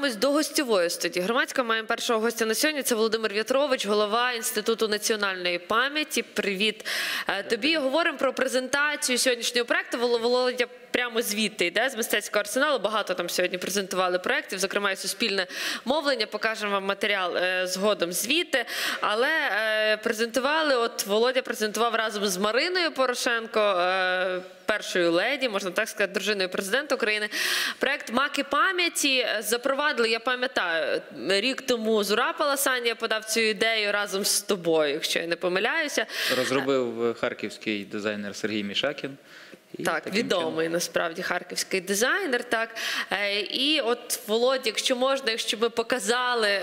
повертаємось до гостєвої студії. Громадська маємо першого гостя на сьогодні. Це Володимир В'ятрович, голова Інституту національної пам'яті. Привіт е, тобі. Говоримо про презентацію сьогоднішнього проекту. Вол- Володя прямо звідти йде з мистецького арсеналу. Багато там сьогодні презентували проєктів, зокрема і суспільне мовлення. Покажемо вам матеріал е, згодом звідти. Але е, презентували. От Володя презентував разом з Мариною Порошенко. е, Першою леді, можна так сказати, дружиною президента України. Проект Маки пам'яті запровадили. Я пам'ятаю, рік тому Зура Паласанія подав цю ідею разом з тобою, якщо я не помиляюся. Розробив харківський дизайнер Сергій Мішакін. Так, відомий насправді харківський дизайнер. Так Е, і от Володя, якщо можна, якщо ми показали е,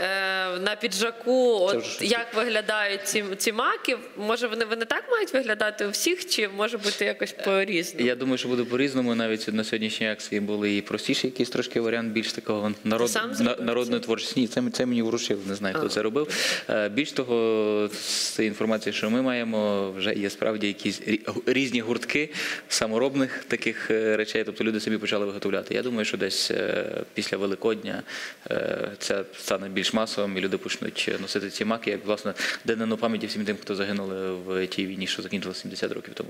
на піджаку, от вже як виглядають ці, ці маки, може вони, вони так мають виглядати у всіх, чи може бути якось по-різному? Я думаю, що буде по-різному. Навіть на сьогоднішній акції були і простіші якийсь трошки варіант, більш такого народ... народної творчості. Ні, це, це мені вручив, не знаю, хто А. це робив. Е, Більш того, з цієї інформації, що ми маємо, вже є справді якісь різні гуртки саморобних таких е, речей. Тобто люди самі почали виготовляти. Я думаю, що десь е, після Великодня е, це стане більш масовим, і люди почнуть носити ці маки, як власне денену пам'яті всім тим, хто загинули в тій війні, що закінчилося 70 років тому.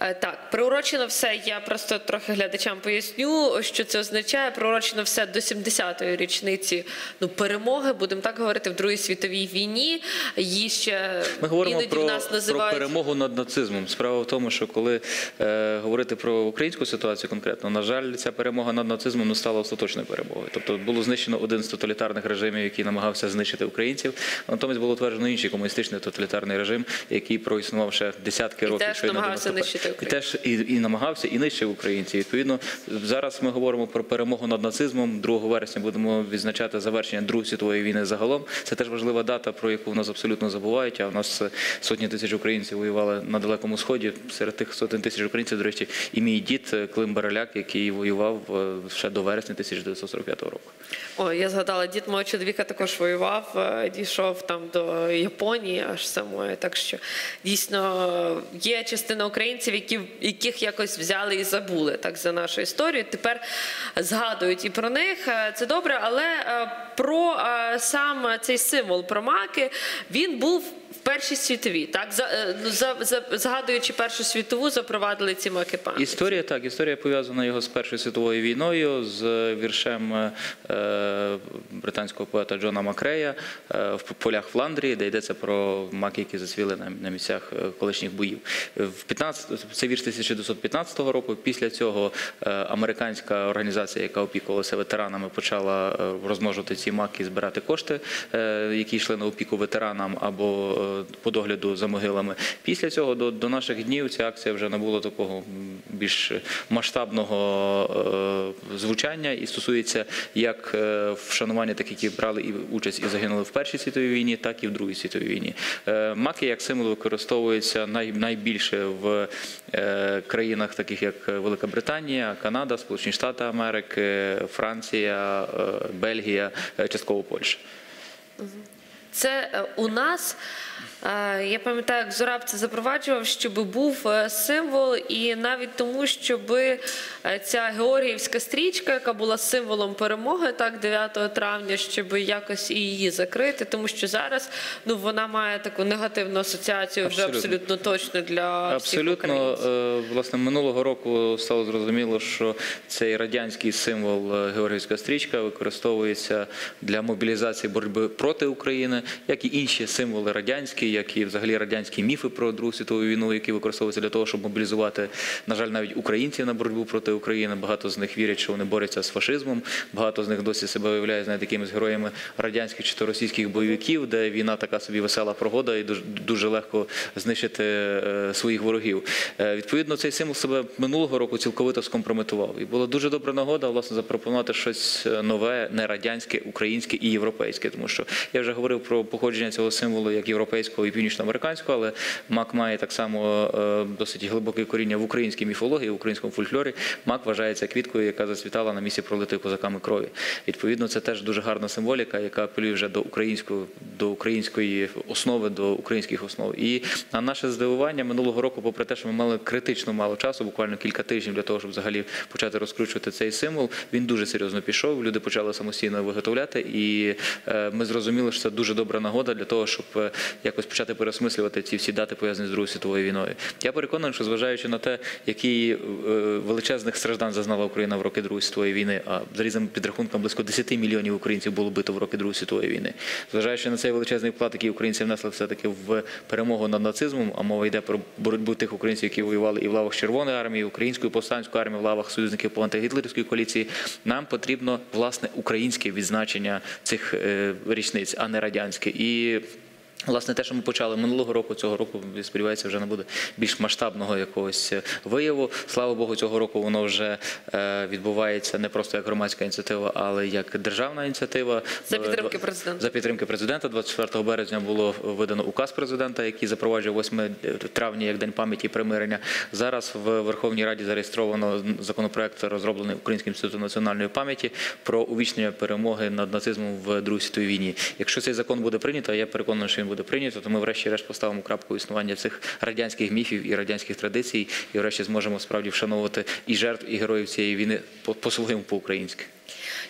Е, Так, приурочено все. Я просто трохи глядачам поясню, що це означає. Приурочено все до 70-ї річниці ну, перемоги, будемо так говорити, в Другій світовій війні. Її ще Ми говоримо іноді про, в нас про називають перемогу над нацизмом. Справа в тому, що коли е, говорити про українську ситуацію конкретно, на жаль, ця перемога над нацизмом не стала остаточною перемогою. Тобто було знищено один з тоталітарних режимів, який намагався знищити українців. Натомість було утверджено інший комуністичний тоталітарний режим, який проіснував ще десятки І років. теж щойно до наступу. нищити І теж і, і намагався, і нищив українців. Відповідно, зараз ми говоримо про перемогу над нацизмом. 2 вересня будемо відзначати завершення Другої світової війни загалом. Це теж важлива дата, про яку в нас абсолютно забувають. А в нас сотні тисяч українців воювали на далекому сході. Серед тих сотень тисяч українців, до речі, і мій дід Клим Бараляк, який воював е, ще до вересня 1945 року. О, я згадала, дід мого чоловіка також воював, е, дійшов там до Японії аж самої. Так що дійсно є частина українців, які, яких якось взяли і забули так за нашу історію. Тепер згадують і про них. Е, Це добре, але е, про е, сам цей символ про маки він був. Першій світовій, так за, е, ну, за, за згадуючи Першу світову, запровадили ці маки пам'яті. Історія так, історія пов'язана його з Першою світовою війною, з віршем е, британського поета Джона Макрея е, в полях Фландрії, де йдеться про маки, які зацвіли на, на місцях е, колишніх боїв. В 15, це вірш 1915 року. Після цього е, американська організація, яка опікувалася ветеранами, почала розмножувати ці маки і збирати кошти, е, які йшли на опіку ветеранам або е, по догляду за могилами. Після цього до, до наших днів ця акція вже набула такого більш масштабного е, звучання і стосується як вшанування тих, які брали і участь і загинули в Першій світовій війні, так і в Другій світовій війні. Маки як символ використовуються най, найбільше в країнах, таких як Велика Британія, Канада, Сполучені Штати Америки, Франція, Бельгія, частково Польща. Це е, у нас. е, Я пам'ятаю, як Зораб це запроваджував, щоб був е, символ, і навіть тому, щоб ця георгіївська стрічка, яка була символом перемоги, так 9 травня, щоб якось і її закрити, тому що зараз ну вона має таку негативну асоціацію вже Абсолютно. абсолютно точно для Абсолютно, всіх українців. власне, минулого року стало зрозуміло, що цей радянський символ Георгіївська стрічка використовується для мобілізації боротьби проти України, як і інші символи радянські, як і взагалі радянські міфи про Другу світову війну, які використовуються для того, щоб мобілізувати, на жаль, навіть українців на боротьбу проти України. Багато з них вірять, що вони борються з фашизмом. Багато з них досі себе виявляють знаєте, якимись героями радянських чи то російських бойовиків, де війна така собі весела прогода і дуже, дуже легко знищити е, своїх ворогів. Е, Відповідно, цей символ себе минулого року цілковито скомпрометував. І була дуже добра нагода власне запропонувати щось е, нове, не радянське, українське і європейське. Тому що я вже говорив про про походження цього символу як європейського і північноамериканського, але мак має так само е, досить глибоке коріння в українській міфології, в українському фольклорі. Мак вважається квіткою, яка зацвітала на місці пролитої козаками крові. Відповідно, це теж дуже гарна символіка, яка апелює вже до української, до української основи, до українських основ. І на наше здивування минулого року, попри те, що ми мали критично мало часу, буквально кілька тижнів для того, щоб взагалі почати розкручувати цей символ, він дуже серйозно пішов. Люди почали самостійно виготовляти, і е, ми зрозуміли, що це дуже добра нагода для того, щоб е, якось почати переосмислювати ці всі дати пов'язані з Другою світовою війною. Я переконаний, що зважаючи на те, які е, величезних страждань зазнала Україна в роки Другої світової війни, а за різними підрахунками близько 10 мільйонів українців було бито в роки Другої світової війни. Зважаючи на цей величезний вклад, який українці внесли все таки в перемогу над нацизмом, а мова йде про боротьбу тих українців, які воювали і в лавах Червоної армії, української повстанської армії, в лавах союзників по антигітлерівській коаліції. Нам потрібно власне українське відзначення цих е, річниць, а не радянське. І Власне, те, що ми почали минулого року, цього року, сподіваюся, вже не буде більш масштабного якогось е, вияву. Слава Богу, цього року воно вже е, відбувається не просто як громадська ініціатива, але як державна ініціатива. За підтримки Е, президента. За підтримки президента 24 березня було видано указ президента, який запроваджує 8 травня як день пам'яті і примирення. Зараз в Верховній Раді зареєстровано законопроект, розроблений Українським інститутом національної пам'яті про увічнення перемоги над нацизмом в Другій світовій війні. Якщо цей закон буде прийнято, я переконаний, що він буде прийнято, то ми врешті-решт поставимо крапку існування цих радянських міфів і радянських традицій, і врешті зможемо справді вшановувати і жертв, і героїв цієї війни по- по-своєму по-українськи.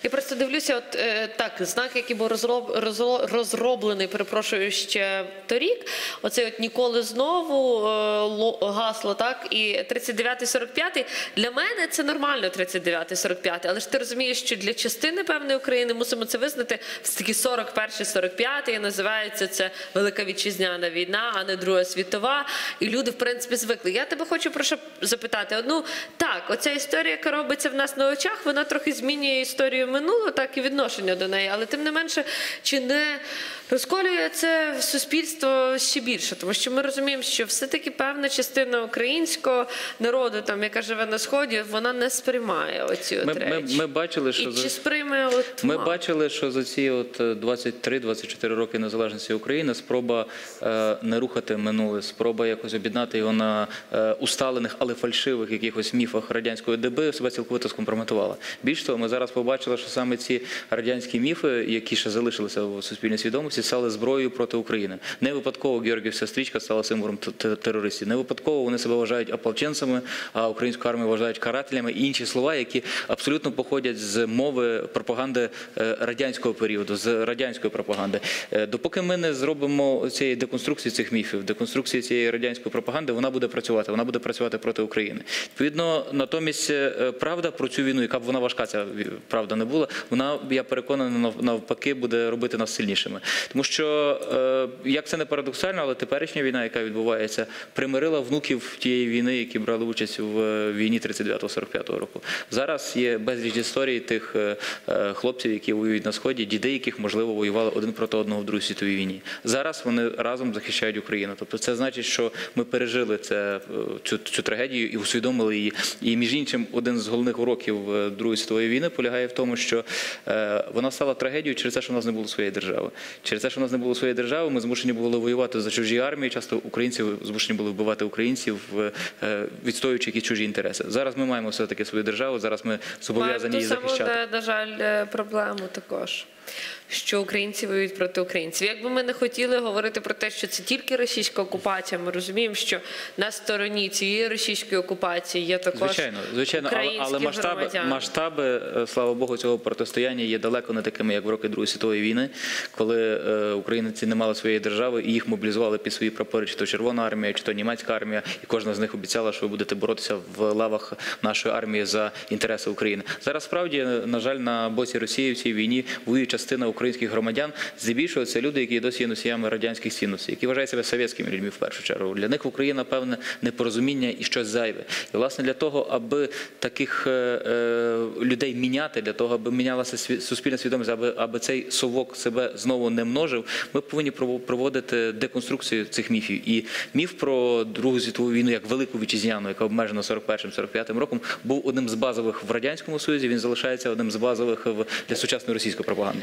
Я просто дивлюся, от е, так, знак, який був розроб, розро- розроблений, перепрошую, ще торік. Оцей от ніколи знову е, ло- гасло, так, і 39-45. Для мене це нормально 39-45, але ж ти розумієш, що для частини певної України мусимо це визнати все таки 41-45, і називається це Велика Вітчизняна війна, а не Друга світова. І люди, в принципі, звикли. Я тебе хочу про що запитати. Ну так, оця історія, яка робиться в нас на очах, вона трохи змінює історію минулого, так і відношення до неї. Але тим не менше, чи не розколює це суспільство ще більше? Тому що ми розуміємо, що все-таки певна частина українського народу, там яка живе на сході, вона не сприймає оці от Ми, ми, речі. ми бачили, що І за- чи сприйме от Ми мало? бачили, що за ці от е, 23-24 роки незалежності України спроба е, не рухати минуле, спроба якось об'єднати його на е, усталених, але фальшивих якихось міфах радянської доби себе цілковито скомпрометувала. Більш того, ми зараз побачили, що саме ці радянські міфи, які ще залишилися в суспільній свідомості, стали зброєю проти України. Не випадково Георгіївська стрічка стала символом терористів. Не випадково вони себе вважають ополченцями, а українську армію вважають карателями і інші слова, які абсолютно походять з мови пропаганди е, радянського періоду, з радянської пропаганди. Е, Допоки ми не зробимо цієї деконструкції цих міфів, деконструкції цієї радянської пропаганди, вона буде працювати. Вона буде працювати проти України. Відповідно, натомість е, правда про цю війну, яка б вона важка, ця правда не була. Вона я переконаний, навпаки буде робити нас сильнішими. Тому що е, як це не парадоксально, але теперішня війна, яка відбувається, примирила внуків тієї війни, які брали участь в е, війні 39-45 року. Зараз є безліч історій тих е, хлопців, які воюють на сході, дітей, яких можливо воювали один проти одного в Другій світовій війні. Зараз вони разом захищають Україну. Тобто, це значить, що ми пережили це цю, цю трагедію і усвідомили її. І між іншим, один з головних уроків Другої світової війни полягає в тому, що вона стала трагедією через те, що в нас не було своєї держави. Через те, що в нас не було своєї держави, ми змушені були воювати за чужі армії. Часто українці змушені були вбивати українців, е, відстоюючи якісь чужі інтереси. Зараз ми маємо все таки свою державу. Зараз ми зобов'язані Маємо ту саму, захищати. на, на жаль, е, проблему також. Що українці воюють проти українців. Якби ми не хотіли говорити про те, що це тільки російська окупація, ми розуміємо, що на стороні цієї російської окупації є також Звичайно, звичайно, але, але масштаби, громадяни. масштаби, е, слава Богу, цього протистояння є далеко не такими, як в роки Другої світової війни, коли е, українці не мали своєї держави і їх мобілізували під свої прапори, чи то Червона армія, чи то німецька армія, і кожна з них обіцяла, що ви будете боротися в лавах нашої армії за інтереси України. Зараз справді, е, на жаль, на боці Росії в цій війні воює частина українських громадян. Здебільшого це люди, які досі є носіями радянських цінностей, які вважають себе совєтськими людьми в першу чергу. Для них Україна певне непорозуміння і щось зайве. І власне для того, аби таких е, е, людей міняти, для того, аби мінялася суспільна свідомість, аби, аби цей совок себе знову не множив, ми повинні прово- проводити деконструкцію цих міфів. І міф про Другу світову війну як велику вітчизняну, яка обмежена 41-45 роком, був одним з базових в радянському союзі. Він залишається одним з базових для сучасної російської пропаганди.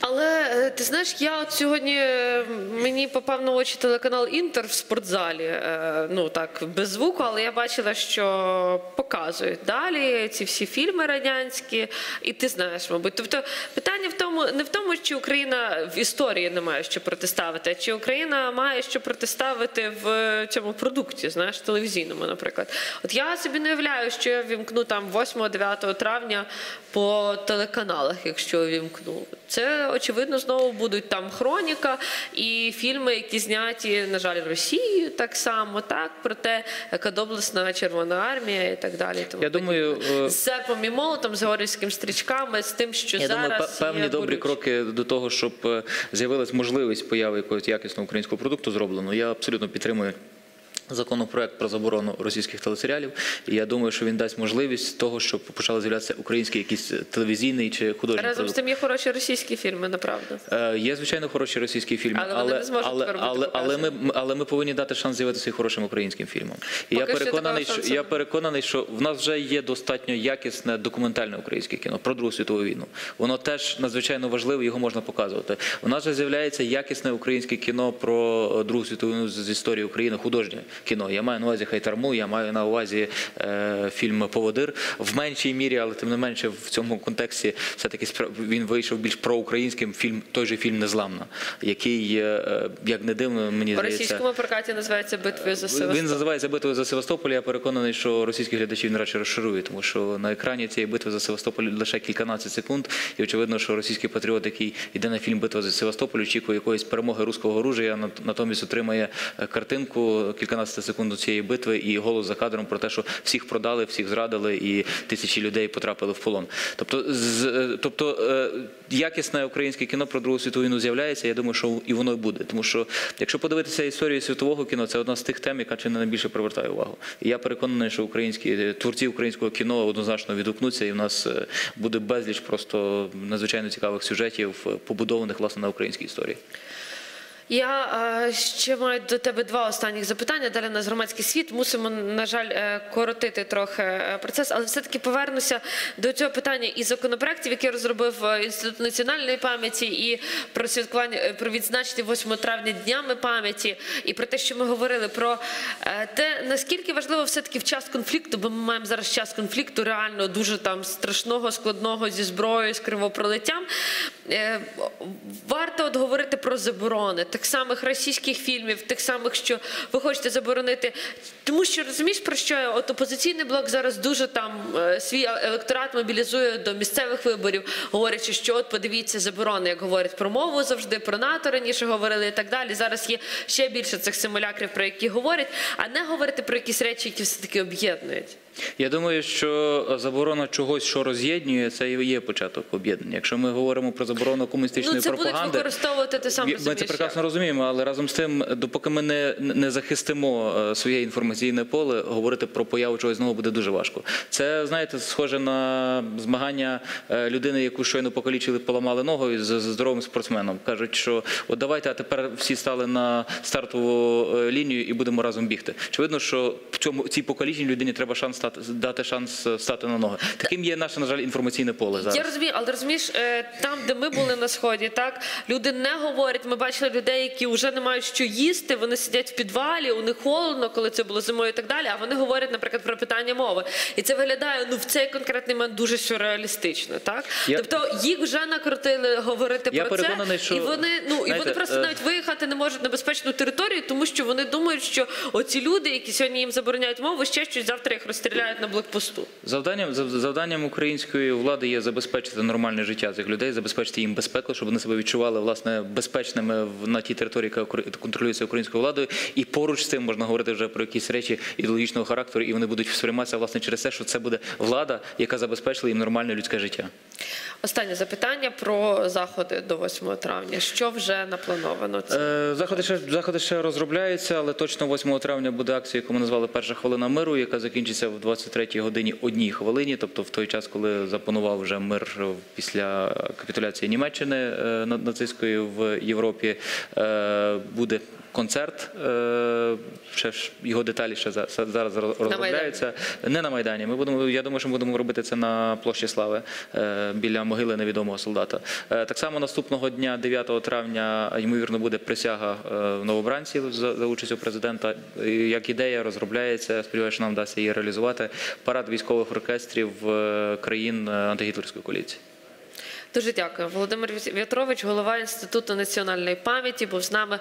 Але е, ти знаєш, я от сьогодні е, мені попав на очі телеканал Інтер в спортзалі. е, Ну так, без звуку, але я бачила, що показують далі ці всі фільми радянські, і ти знаєш, мабуть. Тобто питання в тому, не в тому, чи Україна в історії не має що протиставити, а чи Україна має що протиставити в цьому продукті, знаєш, телевізійному, наприклад. От я собі не уявляю, що я вімкну там 8-9 травня по телеканалах, якщо вімкну. Це очевидно знову будуть там хроніка і фільми, які зняті, на жаль, Росією так само, так про те, яка доблесна Червона армія і так далі. Тому Я думаю, е, з серпом і молотом, з горівськими стрічками, з тим, що Я зараз думаю, певні є добрі кроки до того, щоб е, з'явилась можливість появи якогось якісного українського продукту зроблено. Я абсолютно підтримую. Законопроект про заборону російських телесеріалів, і я думаю, що він дасть можливість того, щоб почали з'являтися український якийсь телевізійний чи художній Разом з тим є хороші російські фільми, направду. Е, Є звичайно хороші російські фільми, Але вони не але, але, але, ми, але ми повинні дати шанс з'явитися і хорошим українським фільмам. І я Поки що переконаний, що шансу я переконаний, що в нас вже є достатньо якісне документальне українське кіно про Другу світову війну. Воно теж надзвичайно важливе, його можна показувати. У нас вже з'являється якісне українське кіно про Другу світову війну з історії України, художнє кіно. Я маю на увазі хайтарму, я маю на увазі е, фільм Поводир в меншій мірі, але тим не менше в цьому контексті все-таки він вийшов більш проукраїнським фільм, той же фільм Незламна, який, е, е як не дивно, мені здається... Російському прокаті називається битвою за Севастополь. Він називається битвою за Севастополь. Я переконаний, що російські глядачі він радше розширує, тому що на екрані цієї битви за Севастополь лише кільканадцять секунд. І очевидно, що російський патріот, який йде на фільм Битва за Севастополь, очікує якоїсь перемоги руського оружия, натомість отримає е, картинку кільканадцять 15 секунд цієї битви, і голос за кадром про те, що всіх продали, всіх зрадили, і тисячі людей потрапили в полон. Тобто, з е, тобто е, якісне українське кіно про другу світову війну з'являється. Я думаю, що і воно й буде. Тому що, якщо подивитися історію світового кіно, це одна з тих тем, яка чи не найбільше привертає увагу. І я переконаний, що українські е, творці українського кіно однозначно відгукнуться, і в нас буде безліч просто надзвичайно цікавих сюжетів, побудованих власне на українській історії. Я е, ще маю до тебе два останніх запитання. Далі на громадський світ. Мусимо, на жаль, е, коротити трохи е, процес, але все-таки повернуся до цього питання і законопроєктів, які розробив Інститут національної пам'яті, і про святкування про відзначення 8 травня днями пам'яті, і про те, що ми говорили про те, наскільки важливо все-таки в час конфлікту, бо ми маємо зараз час конфлікту, реально дуже там страшного, складного зі зброєю, з кривопролиттям. Варто от говорити про заборони тих самих російських фільмів, тих самих, що ви хочете заборонити. Тому що розумієш про що? От опозиційний блок зараз дуже там е, свій електорат мобілізує до місцевих виборів, говорячи, що от подивіться заборони, як говорять про мову завжди, про НАТО раніше говорили і так далі. Зараз є ще більше цих симулякрів, про які говорять, а не говорити про якісь речі, які все таки об'єднують. Я думаю, що заборона чогось, що роз'єднує, це і є початок об'єднання. Якщо ми говоримо про заборону комуністичної Ну це будуть пропаганди. використовувати те саме. Ми це прекрасно розуміємо, але разом з тим, допоки ми не, не захистимо е, своє інформаційне поле, говорити про появу чогось знову буде дуже важко. Це знаєте, схоже на змагання е, людини, яку щойно покалічили, поламали ногу з, здоровим спортсменом. кажуть, що от давайте, а тепер всі стали на стартову е, лінію і будемо разом бігти. Очевидно, що в цьому цій покаліченій людині треба шанс стати дати шанс стати на ноги. Таким є наше, на жаль, інформаційне поле зараз. Я розумію, але розумієш, там, де ми були на сході, так люди не говорять. Ми бачили людей, які вже не мають що їсти. Вони сидять в підвалі, у них холодно, коли це було зимою і так далі. А вони говорять, наприклад, про питання мови. І це виглядає ну в цей конкретний момент дуже сюрреалістично. Так Я- тобто їх вже накрутили говорити Я про це, що, і вони ну і вони просто е, навіть виїхати не можуть на безпечну територію, тому що вони думають, що оці люди, які сьогодні їм забороняють мову, ще щось завтра їх розстріляють на блокпосту. Завданням зав- завданням української влади є забезпечити нормальне життя цих людей, забезпечити їм безпеку, щоб вони себе відчували власне безпечними в- на тій території, яка контролюється українською владою. І поруч з цим можна говорити вже про якісь речі ідеологічного характеру, і вони будуть сприйматися власне через те, що це буде влада, яка забезпечила їм нормальне людське життя. Останнє запитання про заходи до 8 травня. Що вже наплановано? Е, Заходи ще, заходи ще розробляються, але точно 8 травня буде акція, яку ми назвали Перша хвилина миру, яка закінчиться в 23 годині одній хвилині, тобто в той час, коли запанував вже мир після капітуляції Німеччини е, на- нацистської в Європі, е, буде концерт. е, Ще ж його деталі ще за- за- зараз розробляються. Не на Майдані. Ми будемо, я думаю, що ми будемо робити це на площі Слави е, біля могили невідомого солдата. Е, Так само наступного дня, 9 травня, ймовірно, буде присяга новобранців за, участю президента. Як ідея розробляється, сподіваюся, що нам вдасться її реалізувати. Парад військових оркестрів країн антигітлерської коаліції. Дуже дякую. Володимир В'ятрович, голова Інституту національної пам'яті, був з нами.